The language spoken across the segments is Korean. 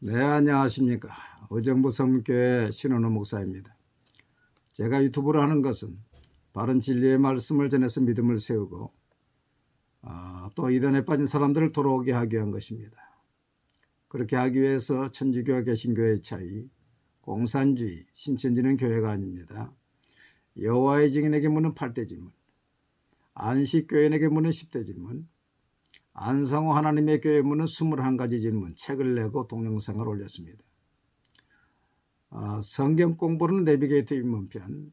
네, 안녕하십니까. 의정부 성교회 신원호 목사입니다. 제가 유튜브를 하는 것은 바른 진리의 말씀을 전해서 믿음을 세우고 아, 또 이단에 빠진 사람들을 돌아오게 하기 위한 것입니다. 그렇게 하기 위해서 천주교와 개신교의 차이, 공산주의, 신천지는 교회가 아닙니다. 여호와의 증인에게 묻는 8대 질문, 안식교인에게 묻는 10대 질문, 안성호 하나님의 교회 문은 21가지 질문 책을 내고 동영상을 올렸습니다. 아, 성경 공부는 내비게이터 입문편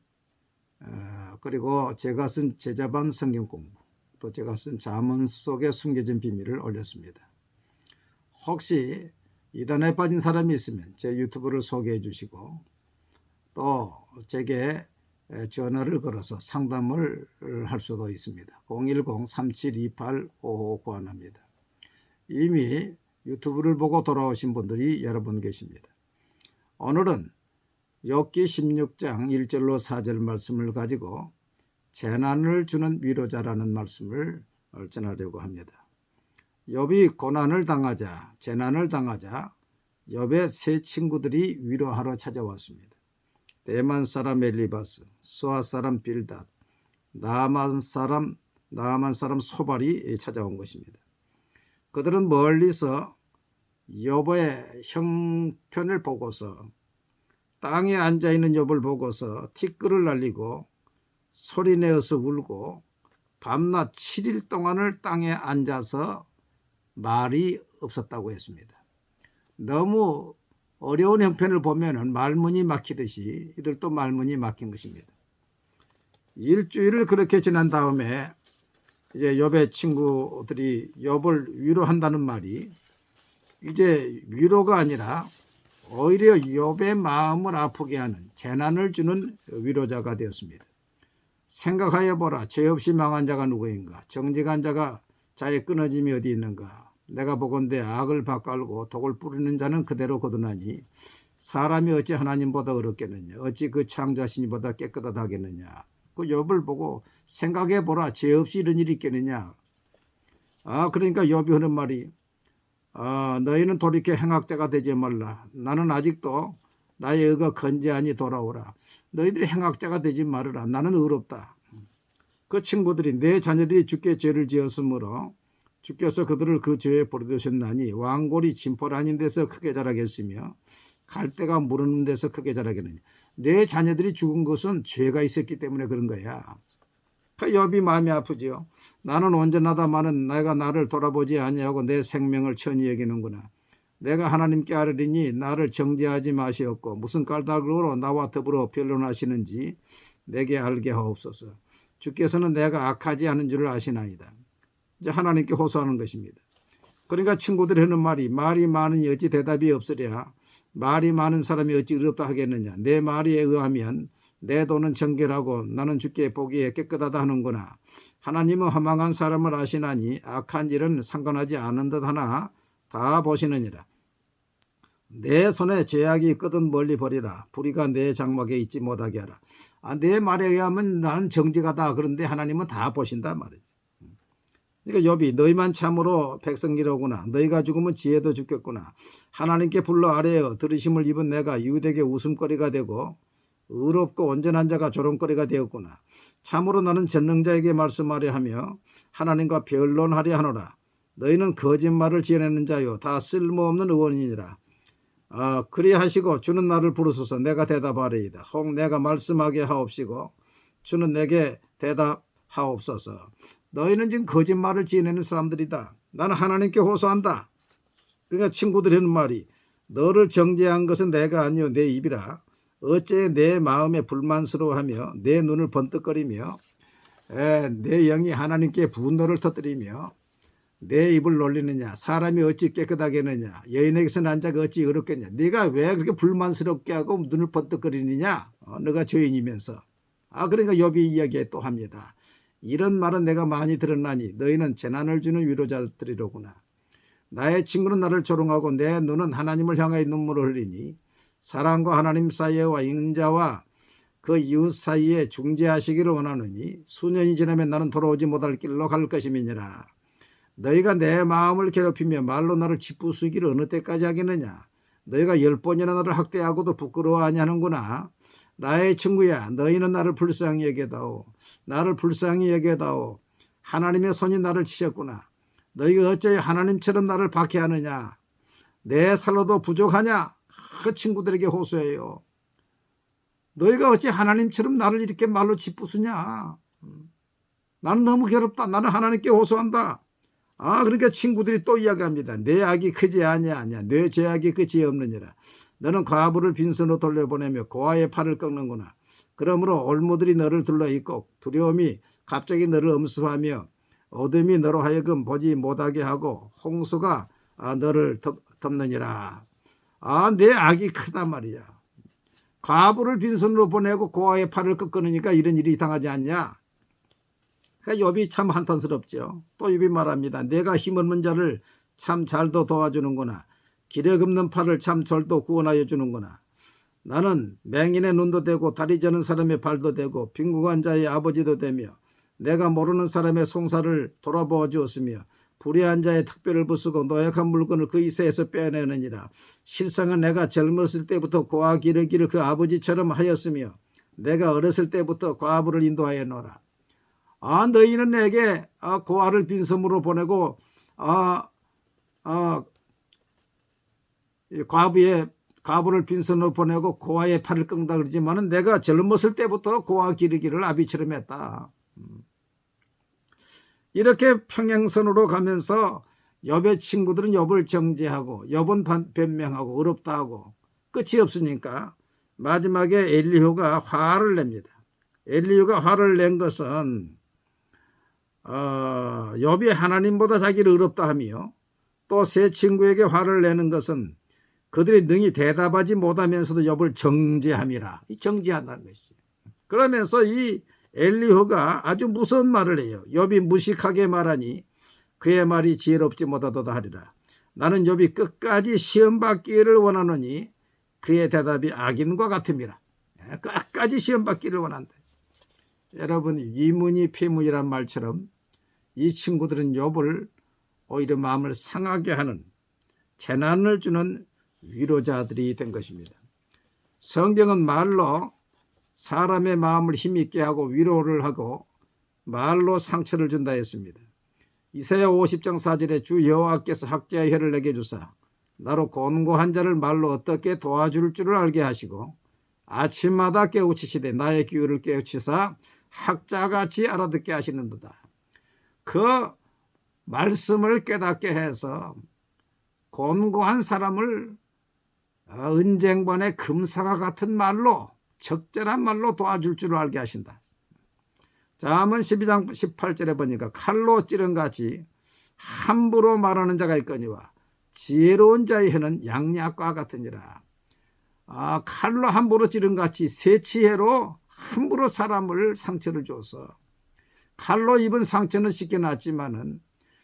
어, 그리고 제가 쓴 제자반 성경 공부 또 제가 쓴 자문 속에 숨겨진 비밀을 올렸습니다. 혹시 이단에 빠진 사람이 있으면 제 유튜브를 소개해 주시고 또 제게 에, 전화를 걸어서 상담을 할 수도 있습니다. 010-3728-55 고안합니다. 이미 유튜브를 보고 돌아오신 분들이 여러 분 계십니다. 오늘은 욥기 16장 1절로 4절 말씀을 가지고 재난을 주는 위로자라는 말씀을 전하려고 합니다. 욥이 고난을 당하자, 재난을 당하자 욥의 세 친구들이 위로하러 찾아왔습니다. 대만 사람 엘리바스, 수아 사람 빌닷, 나만 사람 나만 사람 소발이 찾아온 것입니다. 그들은 멀리서 여보의 형편을 보고서 땅에 앉아 있는 여보를 보고서 티끌을 날리고 소리내어서 울고 밤낮 7일 동안을 땅에 앉아서 말이 없었다고 했습니다. 너무 어려운 형편을 보면은 말문이 막히듯이 이들도 말문이 막힌 것입니다. 일주일을 그렇게 지난 다음에 이제 욥의 친구들이 욥을 위로한다는 말이 이제 위로가 아니라 오히려 욥의 마음을 아프게 하는 재난을 주는 위로자가 되었습니다. 생각하여 보라 죄 없이 망한 자가 누구인가 정직한 자가 자의 끊어짐이 어디 있는가 내가 보건대 악을 바깔고 독을 뿌리는 자는 그대로 거두나니 사람이 어찌 하나님보다 어렵겠느냐? 어찌 그 창조하시니보다 깨끗하다겠느냐? 그 욥을 보고 생각해 보라. 죄 없이 이런 일이 있겠느냐? 아 그러니까 욥이 하는 말이 아 너희는 돌이켜 행악자가 되지 말라. 나는 아직도 나의 의가 건재하니 돌아오라. 너희들이 행악자가 되지 말으라. 나는 의롭다. 그 친구들이 내 자녀들이 주께 죄를 지었으므로 주께서 그들을 그 죄에 버려두셨나니 왕골이 진포를 아닌 데서 크게 자라겠으며 갈대가 무르는 데서 크게 자라겠느냐. 내 자녀들이 죽은 것은 죄가 있었기 때문에 그런 거야. 그 여비 마음이 아프지요. 나는 온전하다마는 내가 나를 돌아보지 아니하고 내 생명을 천히 여기는구나. 내가 하나님께 아뢰리니 나를 정죄하지 마시옵고 무슨 깔닥으로 나와 더불어 변론하시는지 내게 알게 하옵소서. 주께서는 내가 악하지 않은 줄을 아시나이다. 이제 하나님께 호소하는 것입니다. 그러니까 친구들이 하는 말이 말이 많으니 어찌 대답이 없으랴. 말이 많은 사람이 어찌 의롭다 하겠느냐. 내 말에 의하면 내 돈은 정결하고 나는 주께 보기에 깨끗하다 하는구나. 하나님은 허망한 사람을 아시나니 악한 일은 상관하지 않은 듯 하나 다 보시느니라. 내 손에 죄악이 끄든 멀리 버리라. 불의가 내 장막에 있지 못하게 하라. 아, 내 말에 의하면 나는 정직하다. 그런데 하나님은 다 보신다 말이지 그러니까 욥이 너희만 참으로 백성이로구나. 너희가 죽으면 지혜도 죽겠구나. 하나님께 불러 아뢰어 들으심을 입은 내가 유대에게 웃음거리가 되고 의롭고 온전한 자가 조롱거리가 되었구나. 참으로 나는 전능자에게 말씀하려 하며 하나님과 변론하려 하노라. 너희는 거짓말을 지어내는 자요. 다 쓸모없는 의원이니라. 아 그리하시고 주는 나를 부르소서. 내가 대답하리이다. 혹 내가 말씀하게 하옵시고 주는 내게 대답하옵소서 너희는 지금 거짓말을 지어내는 사람들이다. 나는 하나님께 호소한다. 그러니까 친구들이 하는 말이 너를 정죄한 것은 내가 아니요 내 입이라. 어째 내 마음에 불만스러워하며 내 눈을 번뜩거리며 에, 내 영이 하나님께 분노를 터뜨리며 내 입을 놀리느냐 사람이 어찌 깨끗하겠느냐 여인에게서 난 자가 어찌 의롭겠냐 네가 왜 그렇게 불만스럽게 하고 눈을 번뜩거리느냐 어, 너가 죄인이면서 아 그러니까 여비 이야기에 또 합니다 이런 말은 내가 많이 들었나니 너희는 재난을 주는 위로자들이로구나. 나의 친구는 나를 조롱하고 내 눈은 하나님을 향하여 눈물을 흘리니 사랑과 하나님 사이와 인자와 그 이웃 사이에 중재하시기를 원하느니 수년이 지나면 나는 돌아오지 못할 길로 갈 것임이니라. 너희가 내 마음을 괴롭히며 말로 나를 짓부수기를 어느 때까지 하겠느냐. 너희가 열 번이나 나를 학대하고도 부끄러워하냐 하는구나. 나의 친구야, 너희는 나를 불쌍히 여겨다오. 나를 불쌍히 여겨다오. 하나님의 손이 나를 치셨구나. 너희가 어찌 하나님처럼 나를 박해하느냐? 내 살로도 부족하냐? 그 친구들에게 호소해요. 너희가 어찌 하나님처럼 나를 이렇게 말로 짓부수냐? 나는 너무 괴롭다. 나는 하나님께 호소한다. 아, 그러니까 친구들이 또 이야기합니다. 내 악이 크지 아니야, 아니야. 내 죄악이 끝이 없느니라. 너는 과부를 빈손으로 돌려보내며 고아의 팔을 꺾는구나. 그러므로 올무들이 너를 둘러있고 두려움이 갑자기 너를 엄습하며 어둠이 너로 하여금 보지 못하게 하고 홍수가 아, 너를 덮, 덮느니라. 아, 내 악이 크단 말이야. 과부를 빈손으로 보내고 고아의 팔을 꺾으니까 이런 일이 당하지 않냐? 그러니까 욥이 참 한탄스럽죠. 또 욥이 말합니다. 내가 힘없는 자를 참 잘도 도와주는구나. 기력 없는 팔을 참 절도 구원하여 주는구나. 나는 맹인의 눈도 되고 다리 저는 사람의 발도 되고 빈궁한 자의 아버지도 되며 내가 모르는 사람의 송사를 돌아보아 주었으며 불의한 자의 특별을 부수고 노약한 물건을 그 이세에서 빼내느니라. 실상은 내가 젊었을 때부터 고아 기르기를 그 아버지처럼 하였으며 내가 어렸을 때부터 과부를 인도하여 노라. 아 너희는 내게 아, 고아를 빈섬으로 보내고 아, 아 과부의 과부를 빈손으로 보내고 고아의 팔을 끈다 그러지만은 내가 젊었을 때부터 고아 기르기를 아비처럼 했다. 음. 이렇게 평행선으로 가면서 여의 친구들은 엽을 정죄하고 엽은 변명하고 어렵다 하고 끝이 없으니까 마지막에 엘리후가 화를 냅니다. 엘리후가 화를 낸 것은 어, 엽이 하나님보다 자기를 어렵다 하며 또 세 친구에게 화를 내는 것은 그들이 능히 대답하지 못하면서도 엽을 정죄함이라. 이 정죄한다는 것이지. 그러면서 이 엘리후가 아주 무서운 말을 해요. 엽이 무식하게 말하니 그의 말이 지혜롭지 못하도다 하리라. 나는 엽이 끝까지 시험 받기를 원하노니 그의 대답이 악인과 같음이라. 예, 끝까지 시험 받기를 원한다. 여러분 이문이 피문이란 말처럼 이 친구들은 욥을 오히려 마음을 상하게 하는 재난을 주는 위로자들이 된 것입니다. 성경은 말로 사람의 마음을 힘있게 하고 위로를 하고 말로 상처를 준다 했습니다. 이사야 50장 4절에 주 여호와께서 학자의 혀를 내게 주사 나로 곤고한 자를 말로 어떻게 도와줄 줄을 알게 하시고 아침마다 깨우치시되 나의 기울을 깨우치사 학자같이 알아듣게 하시는도다. 그 말씀을 깨닫게 해서 곤고한 사람을 은쟁반의 금사가 같은 말로 적절한 말로 도와줄 줄을 알게 하신다. 자문 12장 18절에 보니까 칼로 찌른 같이 함부로 말하는 자가 있거니와 지혜로운 자의 혀는 양약과 같으니라. 아, 칼로 함부로 찌른 같이 새치해로 함부로 사람을 상처를 줘서 칼로 입은 상처는 쉽게 낫지만은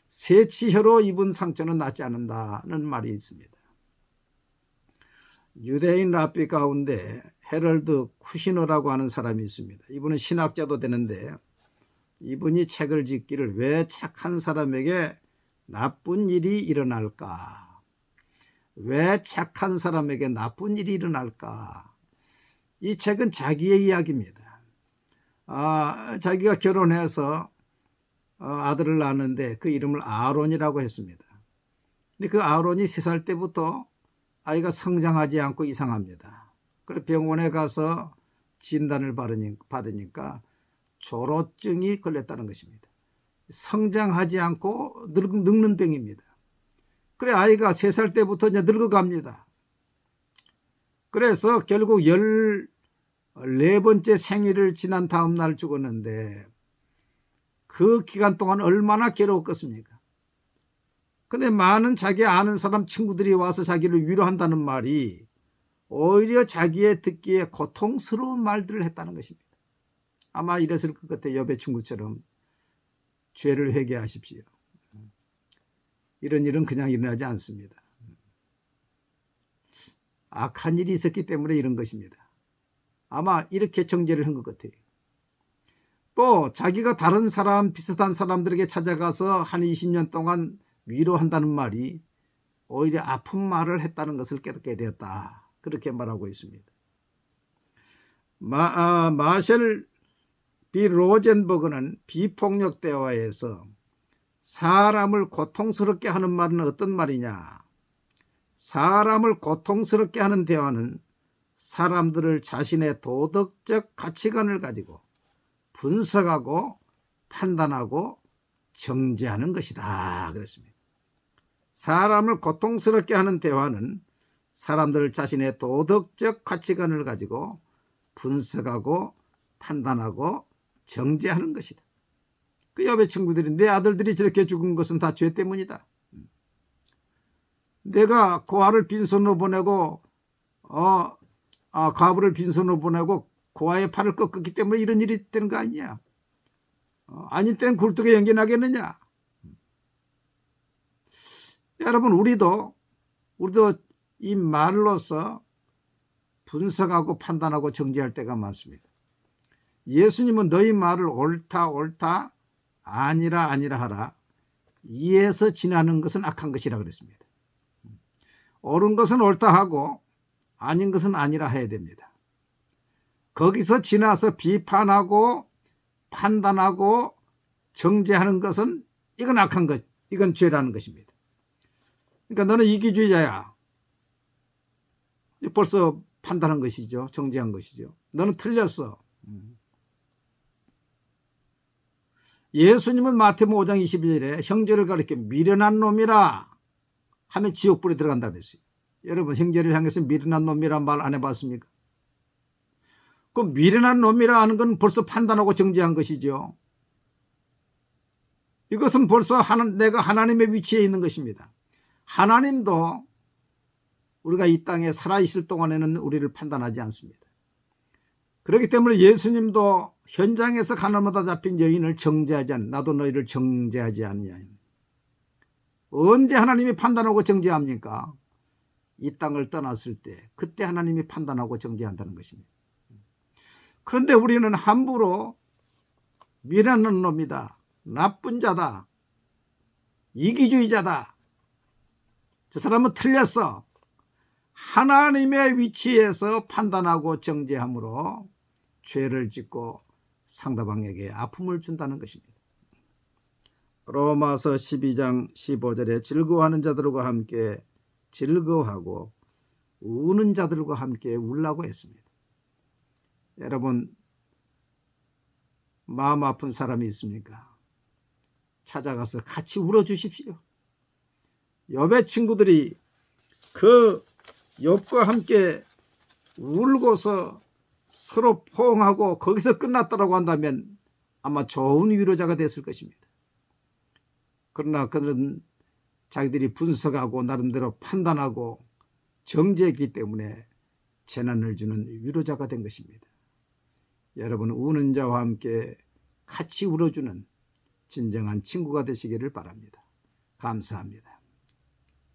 새치혀로 입은 상처는 낫지 않는다는 말이 있습니다. 유대인 랍비 가운데 헤럴드 쿠시노라고 하는 사람이 있습니다. 이분은 신학자도 되는데 이분이 책을 짓기를 왜 착한 사람에게 나쁜 일이 일어날까? 왜 착한 사람에게 나쁜 일이 일어날까? 이 책은 자기의 이야기입니다. 아, 자기가 결혼해서 어, 아들을 낳았는데 그 이름을 아론이라고 했습니다. 근데 그 아론이 세 살 때부터 아이가 성장하지 않고 이상합니다. 그래 병원에 가서 진단을 받으니까 조로증이 걸렸다는 것입니다. 성장하지 않고 늙는 병입니다. 그래 아이가 세살 때부터 이제 늙어갑니다. 그래서 결국 14번째 생일을 지난 다음 날 죽었는데 그 기간 동안 얼마나 괴로웠겠습니까? 근데 많은 자기 아는 사람 친구들이 와서 자기를 위로한다는 말이 오히려 자기의 듣기에 고통스러운 말들을 했다는 것입니다. 아마 이랬을 것 같아요. 여배 친구처럼 죄를 회개하십시오. 이런 일은 그냥 일어나지 않습니다. 악한 일이 있었기 때문에 이런 것입니다. 아마 이렇게 정죄를 한 것 같아요. 또 자기가 다른 사람 비슷한 사람들에게 찾아가서 한 20년 동안 위로한다는 말이 오히려 아픈 말을 했다는 것을 깨닫게 되었다. 그렇게 말하고 있습니다. 마, 아, 마셜 비 로젠버그는 비폭력 대화에서 사람을 고통스럽게 하는 말은 어떤 말이냐? 사람을 고통스럽게 하는 대화는 사람들을 자신의 도덕적 가치관을 가지고 분석하고 판단하고 정죄하는 것이다. 그랬습니다. 사람을 고통스럽게 하는 대화는 사람들 자신의 도덕적 가치관을 가지고 분석하고 판단하고 정죄하는 것이다. 그 옆에 친구들이 내 아들들이 저렇게 죽은 것은 다 죄 때문이다. 내가 고아를 빈손으로 보내고 어, 아, 과부를 빈손으로 보내고 고아의 팔을 꺾었기 때문에 이런 일이 되는 거 아니냐? 어, 아닌 땐 굴뚝에 연기나겠느냐? 여러분 우리도 우리도 이 말로서 분석하고 판단하고 정지할 때가 많습니다. 예수님은 너희 말을 옳다 옳다 아니라 아니라 하라 이에서 지나는 것은 악한 것이라 그랬습니다. 옳은 것은 옳다 하고 아닌 것은 아니라 해야 됩니다. 거기서 지나서 비판하고 판단하고 정죄하는 것은 이건 악한 것, 이건 죄라는 것입니다. 그러니까 너는 이기주의자야. 벌써 판단한 것이죠. 정죄한 것이죠. 너는 틀렸어. 예수님은 마태복음 5장 22절에 형제를 가리켜 미련한 놈이라 하면 지옥불에 들어간다 그랬어요. 여러분 형제를 향해서 미련한 놈이란 말 안 해봤습니까? 그 미련한 놈이라 하는 건 벌써 판단하고 정죄한 것이죠. 이것은 벌써 하나, 내가 하나님의 위치에 있는 것입니다. 하나님도 우리가 이 땅에 살아있을 동안에는 우리를 판단하지 않습니다. 그렇기 때문에 예수님도 현장에서 가나마다 잡힌 여인을 정죄하지 않, 나도 너희를 정죄하지 않냐. 언제 하나님이 판단하고 정죄합니까? 이 땅을 떠났을 때, 그때 하나님이 판단하고 정죄한다는 것입니다. 그런데 우리는 함부로 미련한 놈이다, 나쁜 자다, 이기주의자다. 저 사람은 틀렸어. 하나님의 위치에서 판단하고 정죄함으로 죄를 짓고 상대방에게 아픔을 준다는 것입니다. 로마서 12장 15절에 즐거워하는 자들과 함께 즐거워하고 우는 자들과 함께 울라고 했습니다. 여러분 마음 아픈 사람이 있습니까? 찾아가서 같이 울어 주십시오. 여배 친구들이 그 욥과 함께 울고서 서로 포옹하고 거기서 끝났다라고 한다면 아마 좋은 위로자가 됐을 것입니다. 그러나 그들은 자기들이 분석하고 나름대로 판단하고 정죄했기 때문에 재난을 주는 위로자가 된 것입니다. 여러분 우는 자와 함께 같이 울어주는 진정한 친구가 되시기를 바랍니다. 감사합니다.